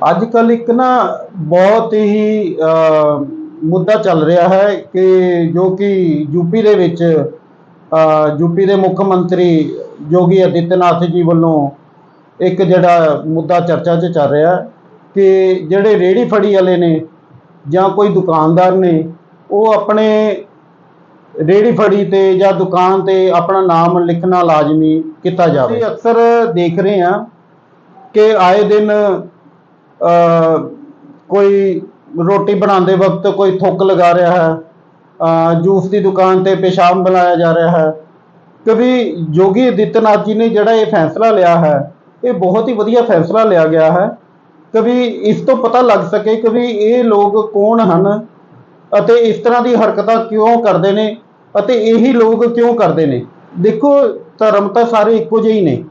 ਅੱਜ ਕੱਲ ਇੱਕ ਨਾ ਬਹੁਤ ਹੀ ਮੁੱਦਾ ਚੱਲ ਰਿਹਾ ਹੈ ਕਿ ਜੋ ਕਿ ਯੂਪੀ ਦੇ ਵਿੱਚ ਅ, ਯੂਪੀ ਦੇ ਮੁੱਖ ਮੰਤਰੀ ਯੋਗੀ ਆਦਿੱਤਿਆਨਾਥ ਜੀ ਵੱਲੋਂ ਇੱਕ ਜਿਹੜਾ ਮੁੱਦਾ ਚਰਚਾ 'ਚ ਚੱਲ ਰਿਹਾ ਕਿ ਜਿਹੜੇ ਰੇੜੀ ਫੜੀ ਵਾਲੇ ਨੇ ਜਾਂ ਕੋਈ ਦੁਕਾਨਦਾਰ ਨੇ ਉਹ ਆਪਣੇ ਰੇੜੀ ਫੜੀ ਤੇ ਜਾਂ ਦੁਕਾਨ ਤੇ ਆਪਣਾ ਨਾਮ ਲਿਖਣਾ ਲਾਜ਼ਮੀ ਕੀਤਾ ਜਾਵੇ। ਅਕਸਰ ਦੇਖ ਰਹੇ ਹਾਂ ਕਿ ਆਏ ਦਿਨ ਕੋਈ ਰੋਟੀ ਬਣਾਉਂਦੇ ਵਕਤ ਕੋਈ ਥੁੱਕ ਲਗਾ ਰਿਹਾ ਹੈ ਜੂਸ ਦੀ ਦੁਕਾਨ ਤੇ ਪੇਸ਼ਾਬ ਬਣਾਇਆ ਜਾ ਰਿਹਾ ਹੈ ਕभी ਯੋਗੀ ਆਦਿੱਤਿਆਨਾਥ ਜੀ ਨੇ ਜਿਹੜਾ ਇਹ ਫੈਸਲਾ ਲਿਆ ਹੈ, ਇਹ ਬਹੁਤ ਹੀ ਵਧੀਆ ਫੈਸਲਾ ਲਿਆ ਗਿਆ ਹੈ ਕभी ਇਸ ਤੋਂ ਪਤਾ ਲੱਗ ਸਕੇ ਕਿ ਵੀ ਇਹ ਲੋਕ ਕੌਣ ਹਨ ਅਤੇ ਇਸ ਤਰ੍ਹਾਂ ਦੀ ਹਰਕਤਾਂ ਕਿਉਂ ਕਰਦੇ ਨੇ ਅਤੇ ਇਹੀ ਲੋਕ ਕਿਉਂ ਕਰਦੇ ਨੇ। ਦੇਖੋ ਧਰਮ ਤਾਂ ਸਾਰੇ ਇੱਕੋ ਜਿਹੇ ਹੀ ਨੇ।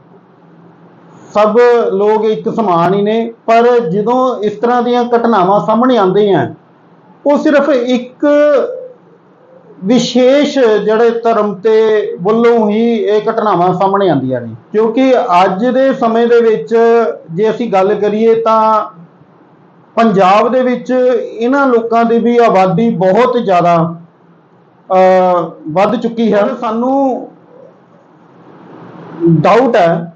ਸਭ ਲੋਕ ਇੱਕ ਸਮਾਨ ਹੀ ਨੇ, ਪਰ ਜਦੋਂ ਇਸ ਤਰ੍ਹਾਂ ਦੀਆਂ ਘਟਨਾਵਾਂ ਸਾਹਮਣੇ ਆਉਂਦੀਆਂ, ਉਹ ਸਿਰਫ ਇੱਕ ਵਿਸ਼ੇਸ਼ ਜਿਹੜੇ ਧਰਮ ਤੇ ਵੱਲੋਂ ਹੀ ਇਹ ਘਟਨਾਵਾਂ ਸਾਹਮਣੇ ਆਉਂਦੀਆਂ ਨੇ। ਕਿਉਂਕਿ ਅੱਜ ਦੇ ਸਮੇਂ ਦੇ ਵਿੱਚ ਜੇ ਅਸੀਂ ਗੱਲ ਕਰੀਏ ਤਾਂ ਪੰਜਾਬ ਦੇ ਵਿੱਚ ਇਹਨਾਂ ਲੋਕਾਂ ਦੀ ਵੀ ਆਬਾਦੀ ਬਹੁਤ ਜ਼ਿਆਦਾ ਵੱਧ ਚੁੱਕੀ ਹੈ। ਸਾਨੂੰ ਡਾਊਟ ਹੈ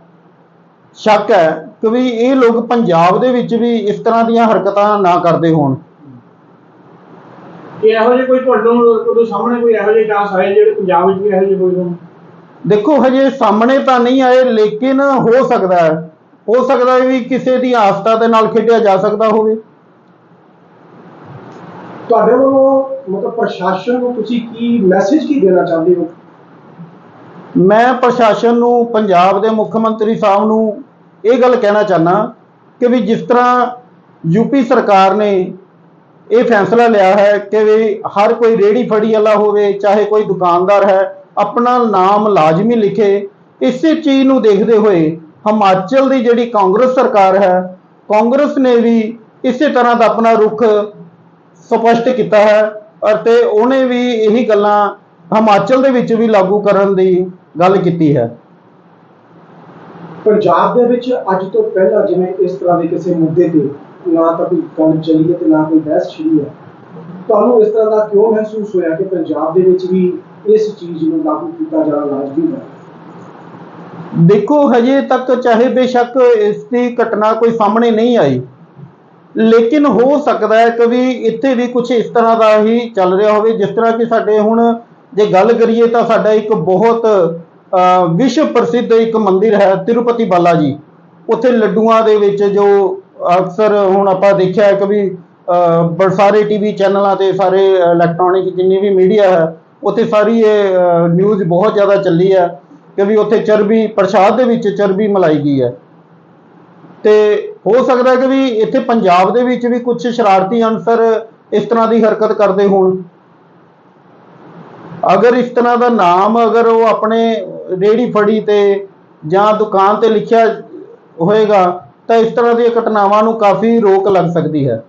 ਸ਼ੱਕ ਹੈ ਕਿ ਵੀ ਇਹ ਲੋਕ ਪੰਜਾਬ ਦੇ ਵਿੱਚ ਵੀ ਇਸ ਤਰ੍ਹਾਂ ਦੀਆਂ ਹਰਕਤਾਂ ਨਾ ਕਰਦੇ ਹੋਣ। ਕਿ ਇਹੋ ਜਿਹੇ ਕੋਈ ਤੁਹਾਨੂੰ ਕੋਈ ਸਾਹਮਣੇ ਕੋਈ ਇਹੋ ਜਿਹੇ ਚਾਂਸ ਆਏ ਜਿਹੜੇ ਪੰਜਾਬ ਵਿੱਚ ਵੀ ਇਹੋ ਜਿਹੇ ਕੋਈ ਹੋਣ? ਦੇਖੋ ਹਜੇ ਸਾਹਮਣੇ ਤਾਂ ਨਹੀਂ ਆਏ ਲੇਕਿਨ ਹੋ ਸਕਦਾ ਹੈ। ਹੋ ਸਕਦਾ ਹੈ ਵੀ ਕਿਸੇ ਦੀ ਆਸਥਾ ਦੇ ਨਾਲ ਖੇਡਿਆ ਜਾ ਸਕਦਾ ਹੋਵੇ। ਤੁਹਾਡੇ ਵੱਲੋਂ ਮਤਲਬ ਪ੍ਰਸ਼ਾਸਨ ਨੂੰ ਤੁਸੀਂ ਕੀ ਮੈਸੇਜ ਕੀ ਦੇਣਾ ਚਾਹੁੰਦੇ ਹੋ? ਮੈਂ ਪ੍ਰਸ਼ਾਸਨ ਨੂੰ ਪੰਜਾਬ ਦੇ ਮੁੱਖ ਮੰਤਰੀ ਸਾਹਿਬ ਨੂੰ ਇਹ ਗੱਲ ਕਹਿਣਾ ਚਾਹਨਾ ਕਿ ਵੀ ਜਿਸ ਤਰ੍ਹਾਂ ਯੂਪੀ ਸਰਕਾਰ ਨੇ ਇਹ ਫੈਸਲਾ ਲਿਆ ਹੈ ਕਿ ਵੀ ਹਰ ਕੋਈ ਰੇੜੀ ਫੜੀ ਵਾਲਾ ਹੋਵੇ, ਚਾਹੇ ਕੋਈ ਦੁਕਾਨਦਾਰ ਹੈ, ਆਪਣਾ ਨਾਮ ਲਾਜ਼ਮੀ ਲਿਖੇ, ਇਸੇ ਚੀਜ਼ ਨੂੰ ਦੇਖਦੇ ਹੋਏ ਹਿਮਾਚਲ ਦੀ ਜਿਹੜੀ ਕਾਂਗਰਸ ਸਰਕਾਰ ਹੈ, ਕਾਂਗਰਸ ਨੇ ਵੀ ਇਸੇ ਤਰ੍ਹਾਂ ਦਾ ਆਪਣਾ ਰੁਖ ਸਪਸ਼ਟ ਕੀਤਾ ਹੈ ਅਤੇ ਉਹਨੇ ਵੀ ਇਹੀ ਗੱਲਾਂ ਹਿਮਾਚਲ ਦੇ ਵਿੱਚ ਵੀ ਲਾਗੂ ਕਰਨ ਦੀ ਗੱਲ ਕੀਤੀ ਹੈ। ਪੰਜਾਬ ਦੇ ਵਿੱਚ ਅੱਜ ਤੋਂ ਪਹਿਲਾਂ ਜਿਵੇਂ ਇਸ ਤਰ੍ਹਾਂ ਦੇ ਕਿਸੇ ਮੁੱਦੇ ਤੇ ਨਾ ਤਾਂ ਕੋਈ ਗੱਲ ਚੱਲੀ ਹੈ ਤੇ ਨਾ ਕੋਈ ਬਹਿਸ ਛਿੜੀ ਹੈ, ਤੁਹਾਨੂੰ ਇਸ ਤਰ੍ਹਾਂ ਦਾ ਕਿਉਂ ਮਹਿਸੂਸ ਹੋਇਆ ਕਿ ਪੰਜਾਬ ਦੇ ਵਿੱਚ ਵੀ ਇਸ ਚੀਜ਼ ਨੂੰ ਲਾਗੂ ਕੀਤਾ ਜਾਣਾ ਲਾਜ਼ਮੀ ਹੈ? ਦੇਖੋ, ਹਜੇ ਤੱਕ ਚਾਹੇ ਬੇਸ਼ੱਕ ਇਸ ਦੀ ਘਟਨਾ ਕੋਈ ਸਾਹਮਣੇ ਨਹੀਂ ਆਈ, ਲੇਕਿਨ ਹੋ ਸਕਦਾ ਹੈ ਕਿ ਵੀ ਇੱਥੇ ਵੀ ਕੁਝ ਇਸ ਤਰ੍ਹਾਂ ਦਾ ਹੀ ਚੱਲ ਰਿਹਾ ਹੋਵੇ, ਜਿਸ ਤਰ੍ਹਾਂ ਕਿ ਸਾਡੇ ਹੁਣ ਜੇ ਗੱਲ ਕਰੀਏ ਤਾਂ ਸਾਡਾ ਇੱਕ ਬਹੁਤ ਵਿਸ਼ਵ ਪ੍ਰਸਿੱਧ ਇੱਕ ਮੰਦਿਰ ਹੈ ਤਿਰੂਪਤੀ ਬਾਲਾ ਜੀ। ਉੱਥੇ ਲੱਡੂਆਂ ਦੇ ਵਿੱਚ ਜੋ ਅਕਸਰ ਹੁਣ ਆਪਾਂ ਦੇਖਿਆ ਕਿ ਵੀ ਅ, ਬ- ਸਾਰੇ ਟੀਵੀ ਚੈਨਲਾਂ ਤੇ ਸਾਰੇ ਇਲੈਕਟ੍ਰੋਨਿਕ ਜਿੰਨੀ ਵੀ ਮੀਡੀਆ ਹੈ ਉੱਥੇ ਸਾਰੀ ਇਹ ਨਿਊਜ਼ ਬਹੁਤ ਜ਼ਿਆਦਾ ਚੱਲੀ ਹੈ ਕਿ ਵੀ ਉੱਥੇ ਚਰਬੀ ਪ੍ਰਸ਼ਾਦ ਦੇ ਵਿੱਚ ਚਰਬੀ ਮਲਾਈ ਗਈ ਹੈ। ਤੇ ਹੋ ਸਕਦਾ ਹੈ ਕਿ ਵੀ ਇੱਥੇ ਪੰਜਾਬ ਦੇ ਵਿੱਚ ਵੀ ਕੁਝ ਸ਼ਰਾਰਤੀ ਅਨਸਰ ਇਸ ਤਰ੍ਹਾਂ ਦੀ ਹਰਕਤ ਕਰਦੇ ਹੋਣ। ਅਗਰ ਇਸ ਤਰ੍ਹਾਂ ਦਾ ਨਾਮ ਅਗਰ ਉਹ ਆਪਣੇ ਰੇੜੀ ਫੜੀ ਤੇ ਜਾਂ ਦੁਕਾਨ ਤੇ ਲਿਖਿਆ ਹੋਏਗਾ ਤਾਂ ਇਸ ਤਰ੍ਹਾਂ ਦੀਆਂ ਘਟਨਾਵਾਂ ਨੂੰ ਕਾਫੀ ਰੋਕ ਲੱਗ ਸਕਦੀ ਹੈ।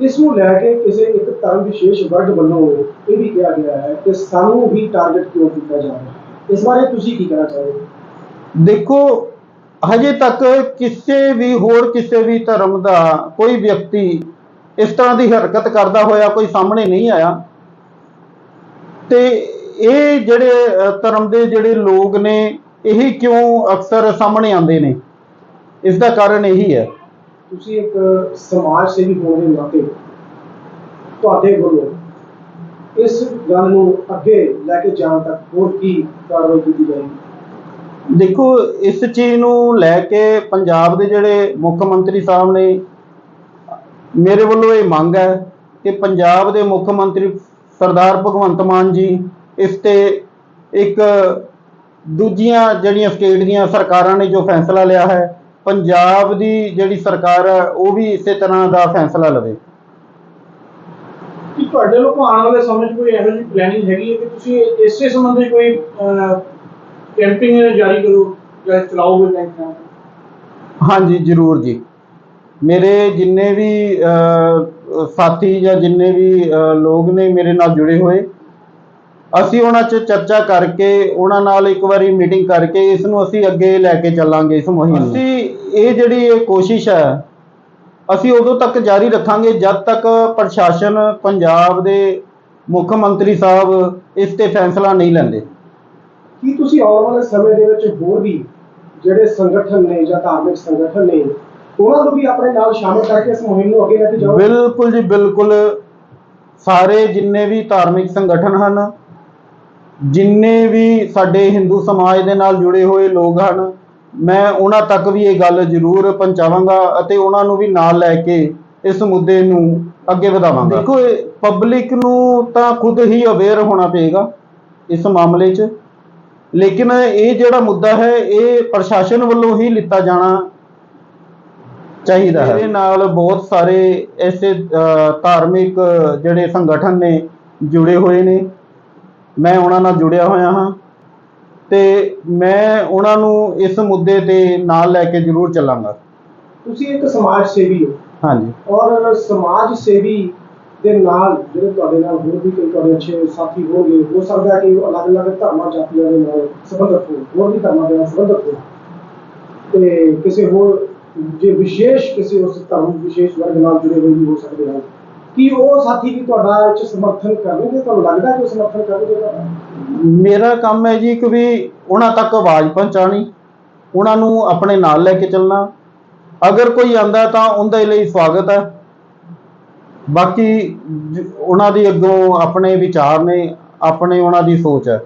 ਇਸ ਨੂੰ ਲੈ ਕੇ ਕਿਸੇ ਇੱਕ ਧਰਮ ਵਿਸ਼ੇਸ਼ ਵਰਗ ਵੱਲੋਂ ਇਹ ਵੀ ਕਿਹਾ ਗਿਆ ਹੈ ਕਿ ਸਾਨੂੰ ਵੀ ਟਾਰਗੇਟ ਕਿਉਂ ਕੀਤਾ ਜਾ ਰਿਹਾ ਇਸ ਬਾਰੇ ਤੁਸੀਂ ਕੀ ਕਹਿਣਾ ਚਾਹੋਗੇ? ਦੇਖੋ ਹਜੇ ਤੱਕ ਕਿਸੇ ਵੀ ਹੋਰ ਕਿਸੇ ਵੀ ਧਰਮ ਦਾ ਕੋਈ ਵਿਅਕਤੀ ਇਸ ਤਰ੍ਹਾਂ ਦੀ ਹਰਕਤ ਕਰਦਾ ਹੋਇਆ ਕੋਈ ਸਾਹਮਣੇ ਨਹੀਂ ਆਇਆ। ਤੇ ਇਹ ਜਿਹੜੇ ਧਰਮ ਦੇ ਜਿਹੜੇ ਲੋਕ ਨੇ ਇਹੀ ਕਿਉਂ ਅਕਸਰ ਸਾਹਮਣੇ ਆਉਂਦੇ ਨੇ? ਇਸ ਦਾ ਕਾਰਨ ਇਹੀ ਹੈ। ਤੁਸੀਂ ਇੱਕ ਸਮਾਜ ਸੇਵੀ ਹੋਣ ਦੇ ਨਾਤੇ ਤੁਹਾਡੇ ਵੱਲੋਂ ਇਸ ਗੱਲ ਨੂੰ ਅੱਗੇ ਲੈ ਕੇ ਜਾਣ ਤੱਕ ਹੋਰ ਕੀ ਕਾਰਵਾਈ ਕੀਤੀ ਜਾਏਗੀ? ਦੇਖੋ ਇਸ ਚੀਜ਼ ਨੂੰ ਲੈ ਕੇ ਪੰਜਾਬ ਦੇ ਜਿਹੜੇ ਮੁੱਖ ਮੰਤਰੀ ਸਾਹਿਬ ਨੇ ਮੇਰੇ ਵੱਲੋਂ ਇਹ ਮੰਗ ਹੈ ਕਿ ਪੰਜਾਬ ਦੇ ਮੁੱਖ ਮੰਤਰੀ ਸਰਦਾਰ ਭਗਵੰਤ ਮਾਨ ਜੀ ਇਸ ਤੇ ਇੱਕ ਦੂਜੀਆਂ ਜਿਹੜੀਆਂ ਸਟੇਟ ਦੀਆਂ ਸਰਕਾਰਾਂ ਨੇ ਜੋ ਫੈਸਲਾ ਲਿਆ ਹੈ ਪੰਜਾਬ ਦੀ ਜਿਹੜੀ ਸਰਕਾਰ ਹੈ ਉਹ ਵੀ ਇਸੇ ਤਰ੍ਹਾਂ ਦਾ ਫੈਸਲਾ ਲਵੇ। ਕਿ ਤੁਹਾਡੇ ਲੋਕ ਆਉਣ ਵਾਲੇ ਸਮੇਂ 'ਚ ਕੋਈ ਇਹੋ ਜਿਹੀ ਪਲੈਨਿੰਗ ਹੈਗੀ ਹੈ ਕਿ ਤੁਸੀਂ ਇਸੇ ਸੰਬੰਧੀ ਕੋਈ ਕੈਂਪਿੰਗ ਜਾਰੀ ਕਰੋ ਜਾਂ ਚਲਾਓਗੇ ਕੈਂਪਾਂ ਹਾਂਜੀ ਜ਼ਰੂਰ ਜੀ। ਮੇਰੇ ਜਿੰਨੇ ਵੀ ਸਾਥੀ ਜਾਂ ਜਿੰਨੇ ਵੀ ਲੋਕ ਨੇ ਮੇਰੇ ਨਾਲ ਜੁੜੇ ਹੋਏ ਅਸੀਂ ਉਹਨਾਂ 'ਚ ਚਰਚਾ ਕਰਕੇ ਉਹਨਾਂ ਨਾਲ ਇੱਕ ਵਾਰੀ ਮੀਟਿੰਗ ਕਰਕੇ ਇਸ ਨੂੰ ਅਸੀਂ ਅੱਗੇ ਲੈ ਕੇ ਚੱਲਾਂਗੇ ਇਸ ਮੁਹਿੰਮ ਨੂੰ। ਅਸੀਂ ਇਹ ਜਿਹੜੀ ਇਹ ਕੋਸ਼ਿਸ਼ ਹੈ ਅਸੀਂ ਉਦੋਂ ਤੱਕ ਜਾਰੀ ਰੱਖਾਂਗੇ ਜਦ ਤੱਕ ਪ੍ਰਸ਼ਾਸਨ ਪੰਜਾਬ ਦੇ ਮੁੱਖ ਮੰਤਰੀ ਸਾਹਿਬ ਇਸ ਤੇ ਫੈਸਲਾ ਨਹੀਂ ਲੈਂਦੇ। ਕੀ ਤੁਸੀਂ ਆਉਣ ਵਾਲੇ ਸਮੇਂ ਦੇ ਵਿੱਚ ਹੋਰ ਵੀ ਜਿਹੜੇ ਸੰਗਠਨ ਨੇ ਜਾਂ ਧਾਰਮਿਕ ਸੰਗਠਨ ਨੇ ਉਹਨਾਂ ਨੂੰ ਵੀ ਆਪਣੇ ਨਾਲ ਸ਼ਾਮਲ ਕਰਕੇ ਇਸ ਮੁਹਿੰਮ ਨੂੰ ਅੱਗੇ ਲੈ ਕੇ ਜਾਓਗੇ ਬਿਲਕੁਲ ਜੀ ਬਿਲਕੁਲ। ਸਾਰੇ ਜਿੰਨੇ ਵੀ ਧਾਰਮਿਕ ਸੰਗਠਨ ਹਨ ਜਿੰਨੇ ਵੀ ਸਾਡੇ ਹਿੰਦੂ ਸਮਾਜ ਦੇ ਨਾਲ ਜੁੜੇ ਹੋਏ ਲੋਕ ਹਨ ਮੈਂ ਉਹਨਾਂ ਤੱਕ ਵੀ ਇਹ ਗੱਲ ਜ਼ਰੂਰ ਪਹੁੰਚਾਵਾਂਗਾ ਅਤੇ ਉਹਨਾਂ ਨੂੰ ਵੀ ਨਾਲ ਲੈ ਕੇ ਇਸ ਮੁੱਦੇ ਨੂੰ ਅੱਗੇ ਵਧਾਵਾਂਗਾ। ਦੇਖੋ ਪਬਲਿਕ ਨੂੰ ਤਾਂ ਖੁਦ ਹੀ ਅਵੇਅਰ ਹੋਣਾ ਪਏਗਾ ਇਸ ਮਾਮਲੇ 'ਚ। ਲੇਕਿਨ ਇਹ ਜਿਹੜਾ ਮੁੱਦਾ ਹੈ ਇਹ ਪ੍ਰਸ਼ਾਸਨ ਵੱਲੋਂ ਹੀ ਲਿੱਤਾ ਜਾਣਾ ਚਾਹੀਦਾ ਹੈ। ਇਹਦੇ ਨਾਲ ਬਹੁਤ ਸਾਰੇ ਐਸੇ ਧਾਰਮਿਕ ਜਿਹੜੇ ਸੰਗਠਨ ਨੇ ਜੁੜੇ ਹੋਏ ਨੇ। ਮੈਂ ਉਹਨਾਂ ਨਾਲ ਜੁੜਿਆ ਹੋਇਆ ਹਾਂ ਤੇ ਮੈਂ ਉਹਨਾਂ ਨੂੰ ਇਸ ਮੁੱਦੇ ਤੇ ਨਾਲ ਲੈ ਕੇ ਜ਼ਰੂਰ ਚੱਲਾਂਗਾ। ਤੁਸੀਂ ਇੱਕ ਸਮਾਜ ਸੇਵੀ ਹੋ। ਹਾਂਜੀ। ਔਰ ਸਮਾਜ ਸੇਵੀ ਦੇ ਨਾਲ ਜਿਹੜੇ ਤੁਹਾਡੇ ਨਾਲ ਹੋਰ ਵੀ ਕੋਈ ਤੁਹਾਡੇ ਅੱਛੇ ਸਾਥੀ ਹੋਣਗੇ ਹੋ ਸਕਦਾ ਕਿ ਉਹ ਅਲੱਗ-ਅਲੱਗ ਧਰਮਾਂ ਜਾਤੀਆਂ ਦੇ ਨਾਲ ਸੰਬੰਧਿਤ ਹੋਣ ਹੋਰ ਵੀ ਧਰਮਾਂ ਦੇ ਨਾਲ ਸੰਬੰਧਿਤ ਹੋਣ। ਤੇ ਕਿਸੇ ਹੋਰ ਜੇ ਵਿਸ਼ੇਸ਼ ਕਿਸੇ ਉਸ ਧਰਮ ਵਿਸ਼ੇਸ਼ ਵਰਗ ਨਾਲ ਜੁੜੇ ਹੋਏ ਵੀ ਹੋ ਸਕਦੇ ਹਨ। ਕੀ ਉਹ ਸਾਥੀ ਵੀ ਤੁਹਾਡਾ ਇਹ 'ਚ ਸਮਰਥਨ ਕਰਨਗੇ? ਤੁਹਾਨੂੰ ਲੱਗਦਾ ਕਿ ਉਹ ਸਮਰਥਨ ਕਰਨਗੇ ਤੁਹਾਡਾ? ਮੇਰਾ ਕੰਮ ਹੈ ਜੀ ਕਿ ਵੀ ਉਹਨਾਂ ਤੱਕ ਆਵਾਜ਼ ਪਹੁੰਚਾਣੀ ਉਹਨਾਂ ਨੂੰ ਆਪਣੇ ਨਾਲ ਲੈ ਕੇ ਚੱਲਣਾ। ਅਗਰ ਕੋਈ ਆਂਦਾ ਤਾਂ ਉਹਦੇ ਲਈ ਸਵਾਗਤ ਹੈ। ਬਾਕੀ ਜ- ਉਹਨਾਂ ਦੀ ਅੱਗੋਂ ਆਪਣੇ ਵਿਚਾਰ ਨੇ, ਆਪਣੇ ਉਹਨਾਂ ਦੀ ਸੋਚ ਹੈ।